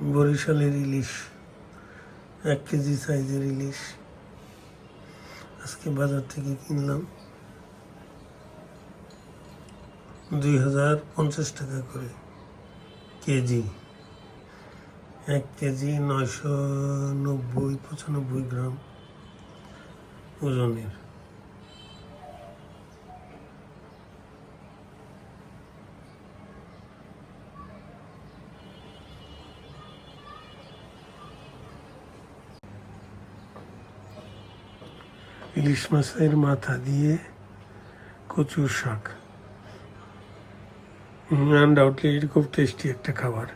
বরিশালের ইলিশ, এক কেজি সাইজের ইলিশ। আজকে বাজার থেকে কিনলাম দুই হাজার পঞ্চাশ টাকা করে কেজি। এক কেজি নয়শো নব্বই, পঁচানব্বই গ্রাম ওজনের। ইলিশ মাছের মাথা দিয়ে কচুর শাক। আনডাউটলি খুব টেস্টি একটা খাবার।